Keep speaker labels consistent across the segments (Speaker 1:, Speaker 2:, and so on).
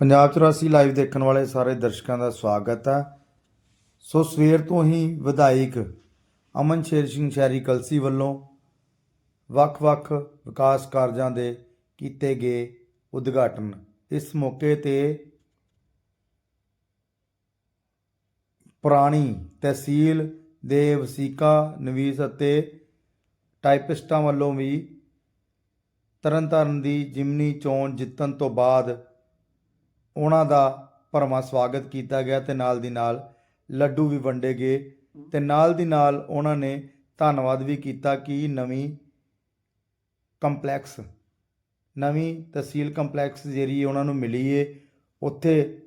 Speaker 1: Punjab 84 live ਦੇਖਣ ਵਾਲੇ ਸਾਰੇ ਦਰਸ਼ਕਾਂ ਦਾ ਸਵਾਗਤ ਹੈ ਸੋ ਸਵੇਰ ਤੋਂ ਹੀ ਵਿਧਾਇਕ ਅਮਨ ਸ਼ੇਰ ਸਿੰਘ ਸ਼ਹਿਰੀ ਕਲਸੀ ਵੱਲੋਂ ਵੱਖ-ਵੱਖ ਵਿਕਾਸ ਕਾਰਜਾਂ ਦੇ ਕੀਤੇ ਗਏ ਉਦਘਾਟਨ। ਇਸ ਮੌਕੇ ਤੇ ਪੁਰਾਣੀ ਤਹਿਸੀਲ ਦੇ ਵਸੀਕਾ ਨਵੀਸ ਅਤੇ ਟਾਈਪਿਸਟਾਂ ਵੱਲੋਂ ਵੀ ਤਰਨਤਾਰਨ ਦੀ ਜਿਮਨੀ ਚੋਣ ਜਿੱਤਣ ਤੋਂ ਬਾਅਦ ਉਹਨਾਂ ਦਾ ਭਰਵਾਂ ਸਵਾਗਤ ਕੀਤਾ ਗਿਆ ਤੇ ਨਾਲ ਦੀ ਨਾਲ ਲੱਡੂ ਵੀ ਵੰਡੇ ਗਏ ਤੇ ਨਾਲ ਦੀ ਨਾਲ ਉਹਨਾਂ ਨੇ ਧੰਨਵਾਦ ਵੀ ਕੀਤਾ ਕਿ ਨਵੀਂ ਕੰਪਲੈਕਸ, ਨਵੀਂ ਤਹਿਸੀਲ ਕੰਪਲੈਕਸ ਜਿਹੜੀ ਉਹਨਾਂ ਨੂੰ ਮਿਲੀ ਏ, ਉੱਥੇ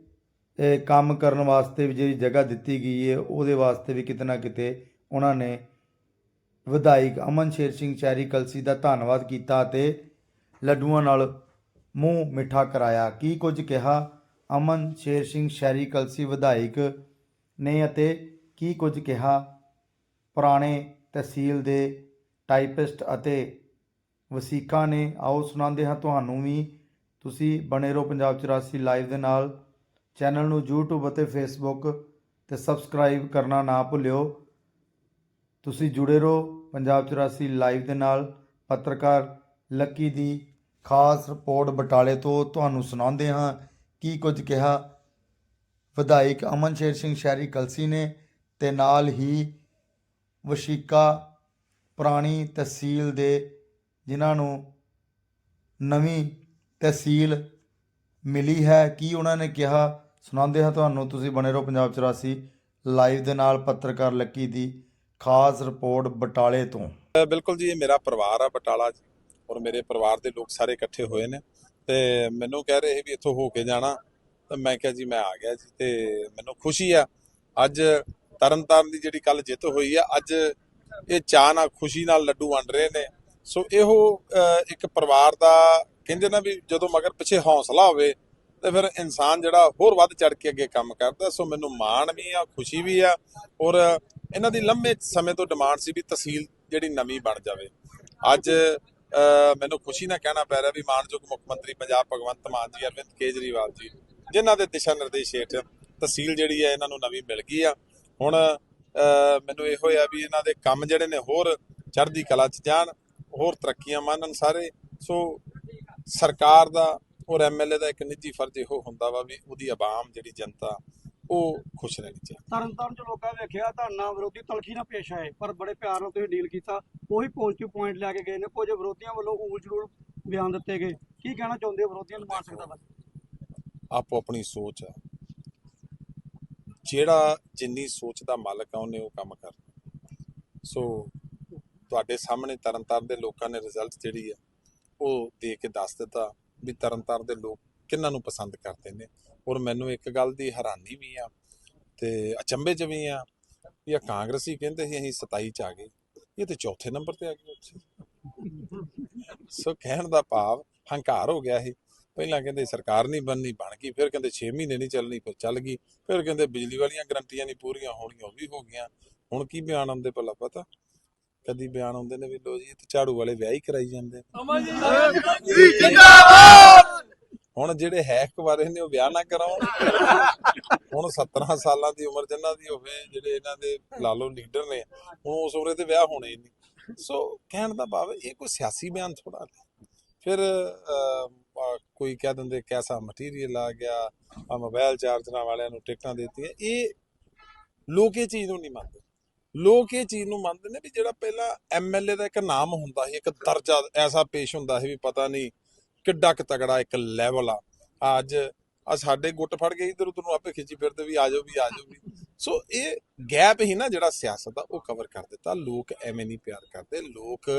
Speaker 1: ਕੰਮ ਕਰਨ ਵਾਸਤੇ ਵੀ ਜਿਹੜੀ ਜਗ੍ਹਾ ਦਿੱਤੀ ਗਈ ਏ, ਉਹਦੇ ਵਾਸਤੇ ਵੀ ਕਿਤੇ ਨਾ ਕਿਤੇ ਉਹਨਾਂ ਨੇ ਵਿਧਾਇਕ ਅਮਨ ਸ਼ੇਰ ਸਿੰਘ ਸ਼ਹਿਰੀ ਕਲਸੀ ਦਾ ਧੰਨਵਾਦ ਕੀਤਾ ਤੇ ਲੱਡੂਆਂ ਨਾਲ ਮੂੰਹ ਮਿੱਠਾ ਕਰਾਇਆ। ਕੀ ਕੁਝ ਕਿਹਾ? ਅਮਨ ਸ਼ੇਰ ਸਿੰਘ ਸ਼ਹਿਰੀ ਕਲਸੀ ਵਿਧਾਇਕ ਨੇ ਅਤੇ ਕੀ ਕੁਝ ਕਿਹਾ? ਪੁਰਾਣੇ ਤਹਿਸੀਲ ਦੇ ਟਾਈਪਿਸਟ ਅਤੇ ਵਸੀਕਾ ਨੇ, ਆਓ ਸੁਣਾਉਂਦੇ ਹਾਂ ਤੁਹਾਨੂੰ ਵੀ। ਤੁਸੀਂ ਬਣੇ ਰਹੋ ਪੰਜਾਬ 84 ਲਾਈਵ ਦੇ ਨਾਲ। ਚੈਨਲ ਨੂੰ YouTube ਅਤੇ Facebook ਤੇ ਸਬਸਕ੍ਰਾਈਬ ਕਰਨਾ ਨਾ ਭੁੱਲਿਓ। ਤੁਸੀਂ ਜੁੜੇ ਰਹੋ ਪੰਜਾਬ 84 ਲਾਈਵ ਦੇ ਨਾਲ। ਪੱਤਰਕਾਰ ਲੱਕੀ ਦੀ ਖਾਸ ਰਿਪੋਰਟ ਬਟਾਲੇ ਤੋਂ ਤੁਹਾਨੂੰ ਸੁਣਾਉਂਦੇ ਹਾਂ। ਕੀ ਕੁਝ ਕਿਹਾ? ਵਿਧਾਇਕ ਅਮਨ ਸ਼ੇਰ ਸਿੰਘ ਸ਼ਹਿਰੀ ਕਲਸੀ ਨੇ ਤੇ ਨਾਲ ਹੀ ਵਸ਼ੀਕਾ ਪੁਰਾਣੀ ਤਹਿਸੀਲ ਦੇ ਜਿਨ੍ਹਾਂ ਨੂੰ ਨਵੀਂ ਤਹਿਸੀਲ ਮਿਲੀ ਹੈ, ਕੀ ਉਹਨਾਂ ਨੇ ਕਿਹਾ? ਸੁਣਾਉਂਦੇ ਹਾਂ ਤੁਹਾਨੂੰ, ਤੁਸੀਂ ਬਣੇ ਰਹੋ ਪੰਜਾਬ 84 ਲਾਈਵ ਦੇ ਨਾਲ ਪੱਤਰਕਾਰ ਲੱਕੀ ਦੀ ਖਾਸ ਰਿਪੋਰਟ ਬਟਾਲੇ ਤੋਂ।
Speaker 2: ਬਿਲਕੁਲ ਜੀ, ਇਹ ਮੇਰਾ ਪਰਿਵਾਰ ਆ ਬਟਾਲਾ ਜੀ, ਔਰ ਮੇਰੇ ਪਰਿਵਾਰ ਦੇ ਲੋਕ ਸਾਰੇ ਇਕੱਠੇ ਹੋਏ ਨੇ। ਤੇ ਮੈਨੂੰ ਕਹਿ ਰਹੇ ਵੀ ਇੱਥੋਂ ਹੋ ਕੇ ਜਾਣਾ। ਤਾਂ ਮੈਂ ਕਿਹਾ ਜੀ, ਮੈਂ ਆ ਗਿਆ ਜੀ ਤੇ ਮੈਨੂੰ ਖੁਸ਼ੀ ਆ। ਅੱਜ ਤਰਨਤਾਰਨ ਦੀ ਜਿਹੜੀ ਕੱਲ ਜਿੱਤ ਹੋਈ ਆ, ਅੱਜ ਇਹ ਚਾਹ ਨਾਲ, ਖੁਸ਼ੀ ਨਾਲ ਲੱਡੂ ਵੰਡ ਰਹੇ ਨੇ। ਸੋ ਇਹੋ ਇੱਕ ਪਰਿਵਾਰ ਦਾ ਕਹਿੰਦੇ ਨਾ ਵੀ ਜਦੋਂ ਮਗਰ ਪਿੱਛੇ ਹੌਸਲਾ ਹੋਵੇ ਤੇ ਫਿਰ ਇਨਸਾਨ ਜਿਹੜਾ ਹੋਰ ਵੱਧ ਚੜ ਕੇ ਅੱਗੇ ਕੰਮ ਕਰਦਾ। ਸੋ ਮੈਨੂੰ ਮਾਣ ਵੀ ਆ, ਖੁਸ਼ੀ ਵੀ ਆ ਔਰ ਇਹਨਾਂ ਦੀ ਲੰਮੇ ਸਮੇਂ ਤੋਂ ਡਿਮਾਂਡ ਸੀ ਵੀ ਤਹਿਸੀਲ ਜਿਹੜੀ ਨਵੀਂ ਬਣ ਜਾਵੇ। ਅੱਜ ਮੈਨੂੰ ਖੁਸ਼ੀ ਨਾਲ ਕਹਿਣਾ ਪੈ ਰਿਹਾ ਵੀ ਮਾਨਯੋਗ ਮੁੱਖ ਮੰਤਰੀ ਪੰਜਾਬ ਭਗਵੰਤ ਮਾਨ ਜੀ, ਅਰਵਿੰਦ ਕੇਜਰੀਵਾਲ ਜੀ, ਜਿਨ੍ਹਾਂ ਦੇ ਦਿਸ਼ਾ ਨਿਰਦੇਸ਼ ਹੇਠ ਤਹਿਸੀਲ ਜਿਹੜੀ ਹੈ ਇਹਨਾਂ ਨੂੰ ਨਵੀਂ ਮਿਲ ਗਈ ਆ। ਹੁਣ ਮੈਨੂੰ ਇਹੋ ਆ ਵੀ ਇਹਨਾਂ ਦੇ ਕੰਮ ਜਿਹੜੇ ਨੇ ਹੋਰ ਚੜ੍ਹਦੀ ਕਲਾ 'ਚ ਜਾਣ, ਹੋਰ ਤਰੱਕੀਆਂ ਮੰਨਣ ਸਾਰੇ। ਸੋ ਸਰਕਾਰ ਦਾ ਔਰ ਐਮਐਲਏ ਦਾ ਇੱਕ ਨਿੱਜੀ ਫਰਜ਼ ਇਹੋ ਹੁੰਦਾ ਵਾ ਵੀ ਉਹਦੀ ਆਵਾਮ ਜਿਹੜੀ ਜਨਤਾ ਉਹ ਖੁਸ਼ ਰਹਿਣੀ ਚਾਹੀਦੀ
Speaker 3: ਤਰਨਤਾਰਨ ਚ ਲੋਕਾਂ ਵੇਖਿਆ ਧਰਨਾ ਵਿਰੋਧੀ ਤਲਖੀ ਨਾਲ ਪੇਸ਼ ਆਏ ਪਰ ਬੜੇ ਪਿਆਰ ਨਾਲ ਤੁਸੀਂ ਡੀਲ ਕੀਤਾ ਉਹੀ ਪੋਜ਼ਿਟਿਵ ਪੁਆਇੰਟ ਲੈ ਕੇ ਗਏ ਨੇ ਕੁਝ ਵਿਰੋਧੀਆਂ ਵੱਲੋਂ ਊਲ ਜਲੂਲ ਬਿਆਨ ਦਿੱਤੇ ਗਏ। ਕੀ ਕਹਿਣਾ ਚਾਹੁੰਦੇ ਹੋ ਵਿਰੋਧੀਆਂ ਨੂੰ ਮਾਰ ਸਕਦਾ ਬਸ
Speaker 2: ਆਪੋ ਆਪਣੀ ਸੋਚ ਆ। ਜਿਹੜਾ ਜਿੰਨੀ ਸੋਚ ਦਾ ਮਾਲਕ ਆ ਉਹਨੇ ਉਹ ਕੰਮ ਕਰਨਾ। ਸੋ ਤੁਹਾਡੇ ਸਾਹਮਣੇ ਤਰਨਤਾਰਨ ਦੇ ਲੋਕਾਂ ਨੇ ਰਿਜ਼ਲਟ ਜਿਹੜੀ ਆ ਉਹ ਦੇ ਕੇ ਦੱਸ ਦਿੱਤਾ ਵੀ ਤਰਨਤਾਰਨ ਦੇ ਲੋਕ ਕਿੰਨਾਂ ਨੂੰ ਪਸੰਦ ਕਰਦੇ ਨੇ। ਔਰ ਮੈਨੂੰ ਇੱਕ ਗੱਲ ਦੀ ਹੈਰਾਨੀ ਵੀ ਆ ਤੇ ਅਚੰਭੇ ਚ ਵੀ ਆ ਇਹ ਕਾਂਗਰਸੀ ਕਹਿੰਦੇ ਸੀ ਅਸੀਂ 27 ਚ ਆ ਗਏ। ਇਹ ਤੇ ਚੌਥੇ ਨੰਬਰ ਤੇ ਆ ਗਏ ਉੱਥੇ। ਸੋ ਕਹਿਣ ਦਾ ਭਾਵ ਹੰਕਾਰ ਹੋ ਗਿਆ ਸੀ। ਪਹਿਲਾਂ ਕਹਿੰਦੇ ਸਰਕਾਰ ਨਹੀਂ ਬਣਨੀ ਬਣ ਗਈ ਫਿਰ ਕਹਿੰਦੇ 6 ਮਹੀਨੇ ਨਹੀਂ ਚੱਲਣੀ ਫਿਰ ਚੱਲ ਗਈ ਫਿਰ ਕਹਿੰਦੇ ਬਿਜਲੀ ਵਾਲੀਆਂ ਗਰੰਟੀਆਂ ਨਹੀਂ ਪੂਰੀਆਂ ਹੋਣੀਆਂ ਉਹ ਵੀ ਹੋ ਗਈਆਂ। ਹੁਣ ਕੀ ਬਿਆਨ ਆਉਂਦੇ ਭਲਾ ਪਤਾ? ਕਦੀ ਬਿਆਨ ਆਉਂਦੇ ਨੇ ਵੀ ਲੋ ਜੀ ਇੱਥੇ ਝਾੜੂ ਵਾਲੇ ਵਿਆਹ ਹੀ ਕਰਾਈ ਜਾਂਦੇ ਹੁਣ ਜਿਹੜੇ ਹੈਕ ਕੁਵਾਰੇ ਨੇ ਉਹ ਵਿਆਹ ਨਾ ਕਰਾਉਣ। ਹੁਣ 17 ਸਾਲਾਂ ਦੀ ਉਮਰ ਜਿਨ੍ਹਾਂ ਦੀ ਹੋਵੇ, ਜਿਹੜੇ ਇਹਨਾਂ ਦੇ ਲਾ ਲੀਡਰ ਨੇ, ਹੁਣ ਉਸ ਉਮਰੇ ਤੇ ਵਿਆਹ ਹੋਣੇ ਨਹੀਂ। ਸੋ ਕਹਿਣ ਦਾ ਭਾਵ ਇਹ ਕੋਈ ਸਿਆਸੀ ਬਿਆਨ ਥੋੜਾ ਫਿਰ ਕੋਈ ਕਹਿ ਦਿੰਦੇ ਕੈਸਾ ਮਟੀਰੀਅਲ ਆ ਗਿਆ ਆ ਮੋਬਾਈਲ ਚਾਰਜਰਾਂ ਵਾਲਿਆਂ ਨੂੰ ਟਿਕਟਾਂ ਦਿੱਤੀਆਂ। ਇਹ ਲੋਕ ਇਹ ਚੀਜ਼ ਨੂੰ ਨਹੀਂ ਮੰਨਦੇ। ਲੋਕ ਇਹ ਚੀਜ਼ ਨੂੰ ਮੰਨਦੇ ਨੇ ਵੀ ਜਿਹੜਾ ਪਹਿਲਾਂ ਐਮਐਲਏ ਦਾ ਇੱਕ ਨਾਮ ਹੁੰਦਾ ਸੀ, ਇੱਕ ਦਰਜਾ ਐਸਾ ਪੇਸ਼ ਹੁੰਦਾ ਸੀ ਵੀ ਪਤਾ ਨਹੀਂ ਕਿੱਡਾ ਕੁ ਤਗੜਾ ਇੱਕ ਲੈਵਲ ਆ। ਅੱਜ ਆ ਸਾਡੇ ਗੁੱਟ ਫੜ ਕੇ ਇਧਰ ਉਧਰ ਨੂੰ ਆਪੇ ਖਿੱਚੀ ਫਿਰਦੇ ਵੀ ਆਜੋ ਵੀ ਆਜੋ ਵੀ। ਸੋ ਇਹ ਗੈਪ ਹੀ ਨਾ ਜਿਹੜਾ ਸਿਆਸਤ ਦਾ ਉਹ ਕਵਰ ਕਰ ਦਿੱਤਾ। ਲੋਕ ਐਵੇਂ ਨਹੀਂ ਪਿਆਰ ਕਰਦੇ। ਲੋਕ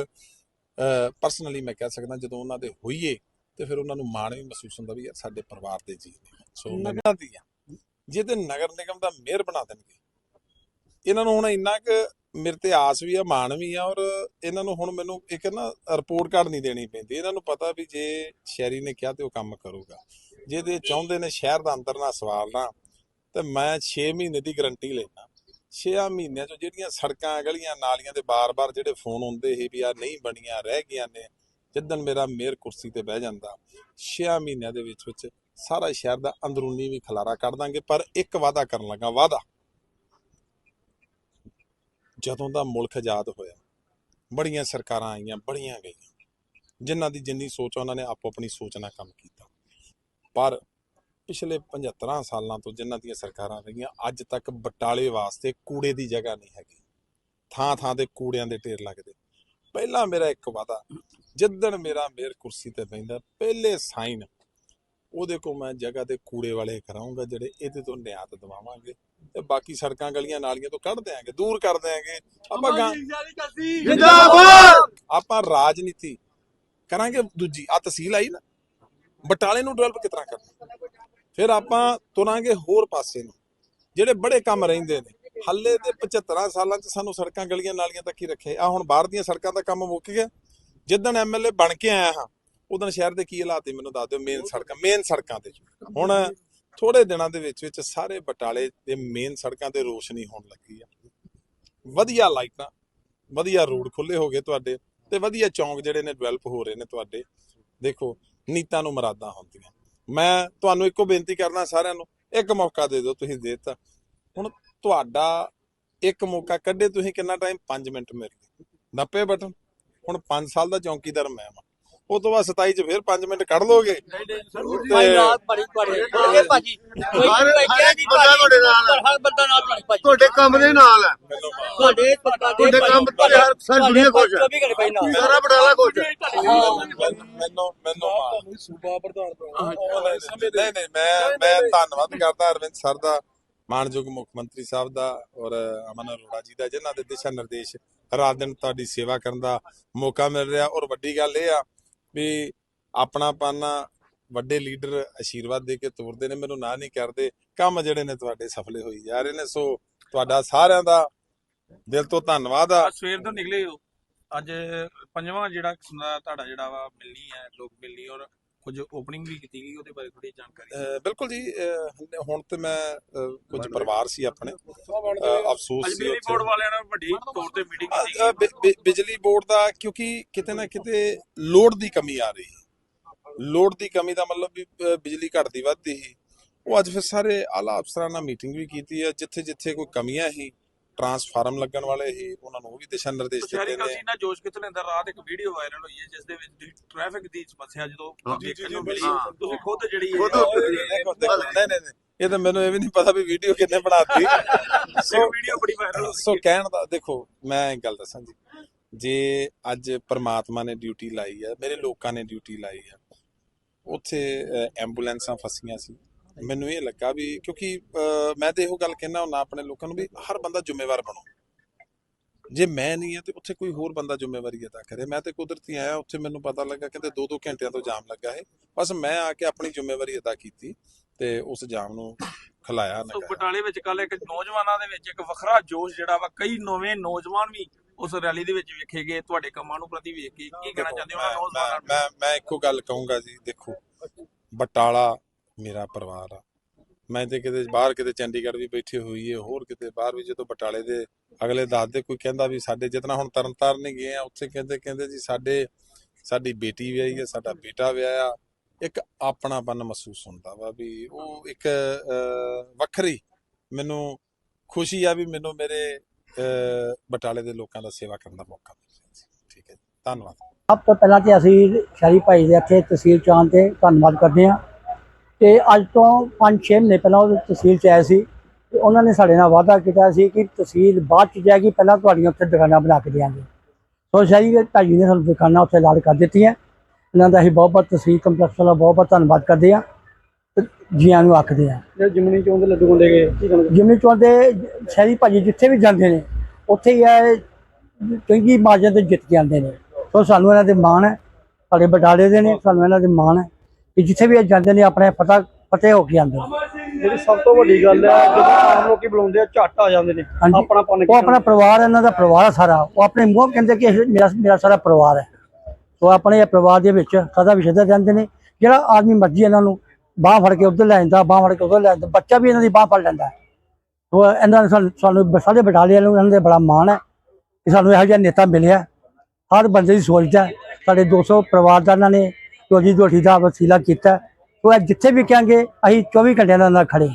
Speaker 2: ਪਰਸਨਲੀ ਮੈਂ ਕਹਿ ਸਕਦਾ ਜਦੋਂ ਉਹਨਾਂ ਦੇ ਹੋਈਏ ਤੇ ਫਿਰ ਉਹਨਾਂ ਨੂੰ ਮਾਣ ਵੀ ਮਹਿਸੂਸ ਹੁੰਦਾ ਵੀ ਯਾਰ ਸਾਡੇ ਪਰਿਵਾਰ ਦੇ ਜੀ ਨੇ। ਸੋ ਤੇ ਨਗਰ ਨਿਗਮ ਦਾ ਮੇਅਰ ਬਣਾ ਦੇਣਗੇ ਇਹਨਾਂ ਨੂੰ ਹੁਣ ਇੰਨਾ ਕੁ ਮੇਰੇ ਤੇ ਆਸ ਵੀ ਆ, ਮਾਣ ਵੀ ਆ ਔਰ ਇਹਨਾਂ ਨੂੰ ਹੁਣ ਮੈਨੂੰ ਇੱਕ ਨਾ ਰਿਪੋਰਟ ਕਾਰਡ ਨਹੀਂ ਦੇਣੀ ਪੈਂਦੀ। ਇਹਨਾਂ ਨੂੰ ਪਤਾ ਵੀ ਜੇ ਸ਼ਹਿਰੀ ਨੇ ਕਿਹਾ ਤੇ ਉਹ ਕੰਮ ਕਰੂਗਾ। ਜੇ ਤੇ ਚਾਹੁੰਦੇ ਨੇ ਸ਼ਹਿਰ ਦਾ ਅੰਦਰ ਨਾ ਸਵਾਲਣਾ ਤੇ ਮੈਂ 6 ਮਹੀਨੇ ਦੀ ਗਰੰਟੀ ਲੈਣਾ 6 ਮਹੀਨਿਆਂ ਚੋਂ ਜਿਹੜੀਆਂ ਸੜਕਾਂ ਗਲੀਆਂ ਨਾਲੀਆਂ ਦੇ ਬਾਰ-ਬਾਰ ਜਿਹੜੇ ਫੋਨ ਆਉਂਦੇ ਸੀ ਵੀ ਆ ਨਹੀਂ ਬਣੀਆਂ, ਰਹਿ ਗਈਆਂ ਨੇ, ਜਿੱਦਣ ਮੇਰਾ ਮੇਅਰ ਕੁਰਸੀ ਤੇ ਬਹਿ ਜਾਂਦਾ 6 ਮਹੀਨਿਆਂ ਦੇ ਵਿੱਚ ਵਿੱਚ ਸਾਰਾ ਸ਼ਹਿਰ ਦਾ ਅੰਦਰੂਨੀ ਵੀ ਖਲਾਰਾ ਕੱਢ ਦਾਂਗੇ, ਪਰ ਇੱਕ ਵਾਅਦਾ ਕਰਨ ਲੱਗਾ, ਵਾਅਦਾ। ਜਦੋਂ ਦਾ ਮੁਲਕ ਆਜ਼ਾਦ ਹੋਇਆ, ਬੜੀਆਂ ਸਰਕਾਰਾਂ ਆਈਆਂ, ਬੜੀਆਂ ਗਈਆਂ। ਜਿਨ੍ਹਾਂ ਦੀ ਜਿੰਨੀ ਸੋਚ ਉਹਨਾਂ ਨੇ ਆਪੋ ਆਪਣੀ ਸੋਚ ਨਾਲ ਕੰਮ ਕੀਤਾ। ਪਰ ਪਿਛਲੇ 75 ਸਾਲਾਂ ਤੋਂ ਜਿਨ੍ਹਾਂ ਦੀਆਂ ਸਰਕਾਰਾਂ ਰਹੀਆਂ, ਅੱਜ ਤੱਕ ਬਟਾਲੇ ਵਾਸਤੇ ਕੂੜੇ ਦੀ ਜਗ੍ਹਾ ਨਹੀਂ ਹੈਗੀ। ਥਾਂ ਥਾਂ ਤੇ ਕੂੜਿਆਂ ਦੇ ਢੇਰ ਲੱਗਦੇ। ਪਹਿਲਾਂ ਮੇਰਾ ਇੱਕ ਵਾਦਾ ਜਿੱਦਣ ਮੇਰਾ ਮੇਅਰ ਕੁਰਸੀ ਤੇ ਬੈਂਦਾ ਪਹਿਲੇ ਸਾਈਨ, ਉਹਦੇ ਕੋ ਮੈਂ ਜਗ੍ਹਾ ਤੇ ਕੂੜੇ ਵਾਲੇ ਕਰਾਉਂਗਾ ਜਿਹੜੇ ਇਹਦੇ ਤੋਂ ਨਿਆਤ ਦਵਾਵਾਂਗੇ। ਤੇ ਬਾਕੀ ਸੜਕਾਂ ਗਲੀਆਂ ਨਾਲੀਆਂ ਤੋਂ ਕੱਢ ਦਿਆਂਗੇ ਦੂਰ ਕਰ ਦਿਆਂਗੇ। ਆਪਾਂ
Speaker 3: ਜਿੰਦਾਬਾਦ!
Speaker 2: ਆਪਾਂ ਰਾਜਨੀਤੀ ਕਰਾਂਗੇ ਦੂਜੀ ਆ ਤਹਿਸੀਲ ਆਈ ਨਾ ਬਟਾਲੇ ਨੂੰ ਡਿਵੈਲਪ ਕਿਤਨਾ ਕਰਨਾ। ਫਿਰ ਆਪਾਂ ਤੁਰਾਂਗੇ ਹੋਰ ਪਾਸੇ ਨੂੰ ਜਿਹੜੇ ਬੜੇ ਕੰਮ ਰਹਿੰਦੇ ਨੇ। ਹੱਲੇ ਤੇ 75 ਸਾਲਾਂ ਚ ਸਾਨੂੰ ਸੜਕਾਂ ਗਲੀਆਂ ਨਾਲੀਆਂ ਤੱਕ ਹੀ ਰੱਖੇ। ਆ ਹੁਣ ਬਾਹਰ ਦੀਆਂ ਸੜਕਾਂ ਦਾ ਕੰਮ ਮੁੱਕ ਗਿਆ। ਜਿੱਦਣ ਐਮਐਲਏ ਬਣ ਕੇ ਆਇਆ ਹਾਂ ਉਦੋਂ ਸ਼ਹਿਰ ਦੇ ਕੀ ਹਾਲਾਤ ਸੀ ਮੈਨੂੰ ਦੱਸ ਦਿਓ ਮੇਨ ਸੜਕਾਂ ਮੇਨ ਸੜਕਾਂ ਤੇ। ਹੁਣ ਥੋੜੇ ਦਿਨਾਂ ਦੇ ਵਿੱਚ ਵਿੱਚ ਸਾਰੇ ਬਟਾਲੇ ਦੇ ਮੇਨ ਸੜਕਾਂ ਤੇ ਰੋਸ਼ਨੀ ਹੋਣ ਲੱਗੀ ਆ। ਵਧੀਆ ਲਾਈਟਾਂ, ਵਧੀਆ ਰੋਡ ਖੁੱਲੇ ਹੋ ਗਏ ਤੁਹਾਡੇ ਤੇ ਵਧੀਆ ਚੌਂਕ ਜਿਹੜੇ ਨੇ ਡਿਵੈਲਪ ਹੋ ਰਹੇ ਨੇ ਤੁਹਾਡੇ। ਦੇਖੋ, ਨੀਤਾਂ ਨੂੰ ਮਰਾਦਾਂ ਹੁੰਦੀਆਂ। ਮੈਂ ਤੁਹਾਨੂੰ ਇੱਕੋ ਬੇਨਤੀ ਕਰਨਾ ਸਾਰਿਆਂ ਨੂੰ, ਇੱਕ ਮੌਕਾ ਦੇ ਦਿਓ ਤੁਸੀਂ ਦੇ ਦਿੱਤਾ ਹੁਣ ਤੁਹਾਡਾ ਇੱਕ ਮੌਕਾ ਕੱਢੇ ਤੁਸੀਂ ਕਿੰਨਾ ਟਾਈਮ 5 ਮਿੰਟ ਮਿਲ ਗਏ ਨੱਪੇ ਬਟਨ। ਹੁਣ 5 ਸਾਲ ਦਾ ਚੌਂਕੀਦਾਰ ਮੈਂ ਹਾਂ ਉਹ ਤੋਂ ਬਾਅਦ 27 ਚ ਫਿਰ 5 ਮਿੰਟ ਕੱਢ ਲੋਗੇ।
Speaker 4: ਭਾਈ ਬੜੀ ਇਹ ਭਾਜੀ ਕੋਈ ਨਹੀਂ
Speaker 5: ਤੁਹਾਡੇ ਨਾਲ ਹੈ।
Speaker 4: ਹਰ ਬੰਦਾ ਨਾਲ ਬੜੀ ਭਾਜੀ।
Speaker 5: ਤੁਹਾਡੇ ਕੰਮ ਦੇ ਨਾਲ ਹੈ।
Speaker 4: ਤੁਹਾਡੇ
Speaker 5: ਕੰਮ ਤੇ ਹਰ ਸਾਰੀ ਦੁਨੀਆ ਖੁਸ਼ ਹੈ।
Speaker 4: 24 ਘੰਟੇ ਭਾਈ ਨਾਲ।
Speaker 5: ਸਾਰਾ ਬਟਾਲਾ ਖੁਸ਼ ਹੈ।
Speaker 2: ਮੈਨੂੰ ਮੈਨੂੰ ਮੈਨੂੰ ਮਾਣ।
Speaker 3: ਸੂਬਾ ਪ੍ਰਧਾਨ
Speaker 2: ਨਹੀਂ ਨਹੀਂ ਮੈਂ ਮੈਂ ਧੰਨਵਾਦ ਕਰਦਾ ਅਰਵਿੰਦ ਸਰ ਦਾ ਮਾਨਯੋਗ ਮੁੱਖ ਮੰਤਰੀ ਸਾਹਿਬ ਦਾ ਔਰ ਅਮਨ ਅਰੋੜਾ ਜੀ ਦਾ ਜਿਨ੍ਹਾਂ ਦੇ ਦਿਸ਼ਾ ਨਿਰਦੇਸ਼ ਰਾਤ ਦਿਨ ਤੁਹਾਡੀ ਸੇਵਾ ਕਰਨ ਦਾ ਮੌਕਾ ਮਿਲ ਰਿਹਾ। ਔਰ ਵੱਡੀ ਗੱਲ ਇਹ ਆ ਵੀ ਆਪਣਾ ਪਾਨਾ ਵੱਡੇ ਲੀਡਰ ਆਸ਼ੀਰਵਾਦ ਦੇ ਕੇ ਤੋਰਦੇ ਨੇ, ਮੈਨੂੰ ਨਾ ਨਹੀਂ ਕਰਦੇ। ਕੰਮ ਜਿਹੜੇ ਨੇ ਤੁਹਾਡੇ ਸਫਲੇ ਹੋਈ ਜਾ ਰਹੇ ਨੇ, ਸੋ ਤੁਹਾਡਾ ਸਾਰਿਆਂ ਦਾ ਦਿਲ ਤੋਂ ਧੰਨਵਾਦ ਆ।
Speaker 6: ਸਵੇਰ ਤੋਂ ਨਿਕਲੇ ਹੋ। ਅੱਜ ਪੰਜਵਾਂ ਜਿਹੜਾ ਕਿਸਮ ਦਾ ਤੁਹਾਡਾ ਜਿਹੜਾ ਵਾ ਮਿਲਣੀ ਹੈ, ਲੋਕ ਮਿਲਣੀ, ਔਰ ਕੁਝ ਓਪਨਿੰਗ ਵੀ ਕੀਤੀ ਗਈ ਉਹਦੇ ਬਾਰੇ ਥੋੜੀ ਜਾਣਕਾਰੀ
Speaker 2: ਬਿਲਕੁਲ ਜੀ ਅਹ ਹੁਣ ਤੇ ਮੈਂ ਅਹ ਕੁਝ ਪਰਿਵਾਰ ਸੀ ਆਪਣੇ। ਅਹ ਅਫਸੋਸ
Speaker 6: ਅੱਜ
Speaker 2: ਸੀ
Speaker 6: ਬਿਜਲੀ
Speaker 2: ਉੱਥੇ।
Speaker 6: ਬੋਰਡ ਵਾਲਿਆਂ ਨਾਲ ਵੱਡੀ ਤੌਰ ਤੇ ਮੀਟਿੰਗ ਕੀਤੀ।
Speaker 2: ਅ,
Speaker 6: ਗਈ
Speaker 2: ਬਿ- ਬਿ- ਬਿਜਲੀ ਬੋਰਡ ਦਾ ਕਿਉਂਕਿ ਕਿਤੇ ਨਾ ਕਿਤੇ ਲੋਡ ਦੀ ਕਮੀ ਆ ਰਹੀ ਹੈ। ਲੋਡ ਦੀ ਕਮੀ ਦਾ ਮਤਲਬ ਵੀ ਅ, ਬਿਜਲੀ ਘਟਦੀ ਵੱਧਦੀ ਹੀ ਉਹ ਅੱਜ ਫਿਰ ਸਾਰੇ ਆਲਾ ਅਫਸਰਾਂ ਨਾਲ ਮੀਟਿੰਗ ਵੀ ਕੀਤੀ ਹੈ ਜਿੱਥੇ ਜਿੱਥੇ ਕੋਈ ਕਮੀਆਂ ਹੀ ਟਰਾਂਸਫਾਰਮ ਲੱਗਣ ਵਾਲੇ ਹੀ ਉਹਨਾਂ ਨੂੰ ਉਹ ਵੀ ਦਿਸ਼ਾ ਨਿਰਦੇਸ਼ ਦਿੱਤੇ ਨੇ।
Speaker 6: ਨਾਲ ਜੋਸ਼ ਕਿਤੇ ਲੈਂਦਾ? ਰਾਤ ਇੱਕ ਵੀਡੀਓ ਵਾਇਰਲ ਹੋਈ ਹੈ ਜਿਸ ਦੇ ਵਿੱਚ ਟ੍ਰੈਫਿਕ ਦੀ ਸਮੱਸਿਆ ਜਦੋਂ ਦੇਖਣ ਨੂੰ ਮਿਲੀ ਤੁਸੀਂ ਖੁਦ ਜਿਹੜੀ
Speaker 2: ਨਹੀਂ ਨਹੀਂ। ਇਹ ਤਾਂ ਮੈਨੂੰ ਇਹ ਵੀ ਨਹੀਂ ਪਤਾ ਵੀ ਵੀਡੀਓ ਕਿੰਨੇ ਬਣਾਤੀ। ਸੋ
Speaker 6: ਵੀਡੀਓ ਬੜੀ ਵਾਇਰਲ ਹੋ।
Speaker 2: ਸੋ ਕਹਿਣ ਦਾ ਦੇਖੋ ਮੈਂ ਇੱਕ ਗੱਲ ਦੱਸਾਂ ਜੀ। ਜੇ ਅੱਜ ਪ੍ਰਮਾਤਮਾ ਨੇ ਡਿਊਟੀ ਲਾਈ ਹੈ ਮੇਰੇ ਲੋਕਾਂ ਨੇ ਡਿਊਟੀ ਲਾਈ ਹੈ ਉੱਥੇ ਐਂਬੂਲੈਂਸਾਂ ਫਸੀਆਂ ਸੀ। ਮੈਨੂੰ ਇਹ ਲੱਗਾ ਵੀ ਕਿਉਂਕਿ ਮੈਂ ਤੇ ਇਹੋ ਗੱਲ ਕਹਿਣਾ ਹੁੰਦਾ ਆਪਣੇ ਲੋਕਾਂ ਨੂੰ ਵੀ ਹਰ ਬੰਦਾ ਜ਼ਿੰਮੇਵਾਰ ਬਣੋ। ਜੇ ਮੈਂ ਨਹੀਂ ਹੈ ਤੇ ਉੱਥੇ ਕੋਈ ਹੋਰ ਬੰਦਾ ਜ਼ਿੰਮੇਵਾਰੀ ਅਦਾ ਕਰੇ। ਮੈਂ ਤੇ ਕੁਦਰਤੀ ਆਇਆ ਉੱਥੇ ਮੈਨੂੰ ਪਤਾ ਲੱਗਾ ਕਹਿੰਦੇ 2-2 ਘੰਟਿਆਂ ਤੋਂ ਜਾਮ ਲੱਗਾ ਹੈ ਬਸ ਮੈਂ ਆ ਕੇ ਆਪਣੀ ਜ਼ਿੰਮੇਵਾਰੀ ਅਦਾ ਕੀਤੀ ਤੇ ਉਸ ਜਾਮ ਨੂੰ ਖਲਾਇਆ
Speaker 6: ਸੋ
Speaker 2: ਨਗਾਇਆ।
Speaker 6: ਬਟਾਲੇ ਵਿੱਚ ਕੱਲ ਇੱਕ ਨੌਜਵਾਨਾਂ ਦੇ ਵਿੱਚ ਇੱਕ ਵੱਖਰਾ ਜੋਸ਼ ਜਿਹੜਾ ਵਾ ਕਈ ਨਵੇਂ ਨੌਜਵਾਨ ਵੀ ਉਸ ਰੈਲੀ ਦੇ ਵਿੱਚ ਵੇਖੇ ਗਏ ਤੁਹਾਡੇ ਕੰਮਾਂ ਨੂੰ ਪ੍ਰਤੀ ਵੇਖ ਕੇ ਕੀ ਕਹਿਣਾ ਚਾਹੁੰਦੇ ਹੋ ਉਹਨਾਂ ਨੌਜਵਾਨਾਂ ਨੂੰ?
Speaker 2: ਮੈਂ ਮੈਂ ਇੱਕੋ ਗੱਲ ਕਹੂੰਗਾ ਜੀ ਦੇਖੋ ਬਟਾਲਾ ਮੇਰਾ ਪਰਿਵਾਰ ਆ। ਮੈਂ ਤੇ ਕਿਤੇ ਬਾਹਰ ਕਿਤੇ ਚੰਡੀਗੜ੍ਹ ਵੀ ਬੈਠੇ ਹੋਈਏ ਹੋਰ ਕਿਤੇ ਬਾਹਰ ਵੀ ਜਦੋਂ ਬਟਾਲੇ ਦੇ ਅਗਲੇ ਦੱਸਦੇ ਕੋਈ ਕਹਿੰਦਾ ਵੀ ਸਾਡੇ ਜਿਤਨਾ ਹੁਣ ਤਰਨਤਾਰਨ ਨਹੀਂ ਗਏ ਆ ਉੱਥੇ ਕਹਿੰਦੇ ਕਹਿੰਦੇ ਜੀ ਸਾਡੇ ਸਾਡੀ ਬੇਟੀ ਵਿਆਹੀ ਹੈ ਸਾਡਾ ਬੇਟਾ ਵਿਆਹਿਆ ਇੱਕ ਆਪਣਾਪਨ ਮਹਿਸੂਸ ਹੁੰਦਾ ਵਾ ਵੀ ਉਹ ਇੱਕ ਵੱਖਰੀ ਮੈਨੂੰ ਖੁਸ਼ੀ ਆ ਵੀ ਮੈਨੂੰ ਮੇਰੇ ਅਹ, ਬਟਾਲੇ ਦੇ ਲੋਕਾਂ ਦਾ ਸੇਵਾ ਕਰਨ ਦਾ ਮੌਕਾ ਮਿਲਿਆ ਜੀ ਠੀਕ ਹੈ ਜੀ। ਧੰਨਵਾਦ।
Speaker 4: ਸਭ ਤੋਂ ਪਹਿਲਾਂ ਤੇ ਅਸੀਂ ਸ਼ਾਹੀ ਭਾਈ ਦੇ ਇੱਥੇ ਤਹਿਸੀਲ ਚਾਨ ਤੇ ਧੰਨਵਾਦ ਕਰਦੇ ਹਾਂ। ਤੇ ਅੱਜ ਤੋਂ 5-6 ਮਹੀਨੇ ਪਹਿਲਾਂ ਉਹ ਤਹਿਸੀਲ ਚ ਆਏ ਸੀ ਤੇ ਉਹਨਾਂ ਨੇ ਸਾਡੇ ਨਾਲ ਵਾਅਦਾ ਕੀਤਾ ਸੀ ਕਿ ਤਹਿਸੀਲ ਬਾਅਦ ਚ ਜਾਏਗੀ ਪਹਿਲਾਂ ਤੁਹਾਡੀਆਂ ਉੱਥੇ ਦੁਕਾਨਾਂ ਬਣਾ ਕੇ ਦੇਵਾਂਗੇ ਸੋ ਸ਼ਾਹੀ ਭਾਈ ਨੇ ਸਾਨੂੰ ਦੁਕਾਨਾਂ ਉੱਥੇ ਲਾਲ ਕਰ ਦਿੱਤੀਆਂ। ਇਹਨਾਂ ਦਾ ਅਸੀਂ ਬਹੁਤ ਬਹੁਤ ਤਹਿਸੀਲ ਕੰਪਲੈਕਸ ਦਾ ਬਹੁਤ ਬਹੁਤ ਧੰਨਵਾਦ ਕਰਦੇ ਤੇ ਜੀਆਂ ਨੂੰ ਆਖਦੇ
Speaker 3: ਜੇ ਜਿਮਨੀ ਚੋਂ ਦੇ ਲੱਡੂ ਵੰਡੇ ਗਏ
Speaker 4: ਜਿਮਨੀ ਚੌਂਕ ਦੇ ਸ਼ਹਿਰੀ ਭਾਜੀ ਜਿੱਥੇ ਵੀ ਜਾਂਦੇ ਨੇ ਉੱਥੇ ਹੀ ਇਹ ਚੰਗੀ ਮਾਰਜਨ ਤੇ ਜਿੱਤ ਕੇ ਆਉਂਦੇ ਨੇ। ਸੋ ਸਾਨੂੰ ਇਹਨਾਂ ਦੇ ਮਾਣ ਹੈ ਸਾਡੇ ਬਟਾਲੇ ਦੇ ਨੇ ਸਾਨੂੰ ਇਹਨਾਂ ਦੇ ਮਾਣ ਹੈ। ਕਿ ਜਿੱਥੇ ਵੀ ਇਹ ਜਾਂਦੇ ਨੇ ਆਪਣੇ ਪਤਾ ਪਤੇ ਹੋ ਕੇ ਆਉਂਦੇ ਨੇ
Speaker 3: ਜਿਹੜੀ ਸਭ ਤੋਂ ਵੱਡੀ ਗੱਲ ਹੈ ਜਦੋਂ ਆਮ ਲੋਕੀ ਬੁਲਾਉਂਦੇ ਆ ਝੱਟ ਆ ਜਾਂਦੇ ਨੇ
Speaker 4: ਹਾਂਜੀ।
Speaker 3: ਆਪਣਾ ਪਨ
Speaker 4: ਉਹ ਆਪਣਾ ਪਰਿਵਾਰ ਇਹਨਾਂ ਦਾ ਪਰਿਵਾਰ ਹੈ ਸਾਰਾ ਉਹ ਆਪਣੇ ਮੂੰਹ ਕਹਿੰਦੇ ਕਿ ਇਹ ਮੇਰਾ ਮੇਰਾ ਸਾਰਾ ਪਰਿਵਾਰ ਹੈ ਉਹ ਆਪਣੇ ਇਹ ਪਰਿਵਾਰ ਦੇ ਵਿੱਚ ਸਦਾ ਵਿਸ਼ੇਦਾ ਰਹਿੰਦੇ ਨੇ ਜਿਹੜਾ ਆਦਮੀ ਮਰਜ਼ੀ ਇਹਨਾਂ ਨੂੰ ਬਾਹ ਫੜ ਕੇ ਉੱਧਰ ਲੈ ਜਾਂਦਾ ਬਾਹ ਫੜ ਕੇ ਉੱਧਰ ਲੈ ਜਾਂਦਾ ਬੱਚਾ ਵੀ ਇਹਨਾਂ ਦੀ ਬਾਹ ਫੜ ਲੈਂਦਾ ਹੈ। ਉਹ ਇਹਨਾਂ ਨੇ ਸਾਨੂੰ ਸਾਨੂੰ ਸਾਰੇ ਬਟਾਲੇ ਨੂੰ ਇਹਨਾਂ ਦੇ ਬੜਾ ਮਾਣ ਹੈ ਕਿ ਸਾਨੂੰ ਇਹੋ ਜਿਹਾ ਨੇਤਾ ਮਿਲਿਆ ਹਰ ਬੰਦੇ ਦੀ ਸੋਚਦਾ ਹੈ। ਸਾਡੇ 200 ਪਰਿਵਾਰ ਦਾ ਇਹਨਾਂ ਨੇ ਰੋਜੀ ਰੋਟੀ ਦਾ ਵਸੀਲਾ ਕੀਤਾ, ਉਹ ਜਿੱਥੇ ਵੀ ਕਹਾਂਗੇ, ਅਸੀਂ 24 ਘੰਟਿਆਂ ਨਾਲ ਨਾਲ ਖੜੇ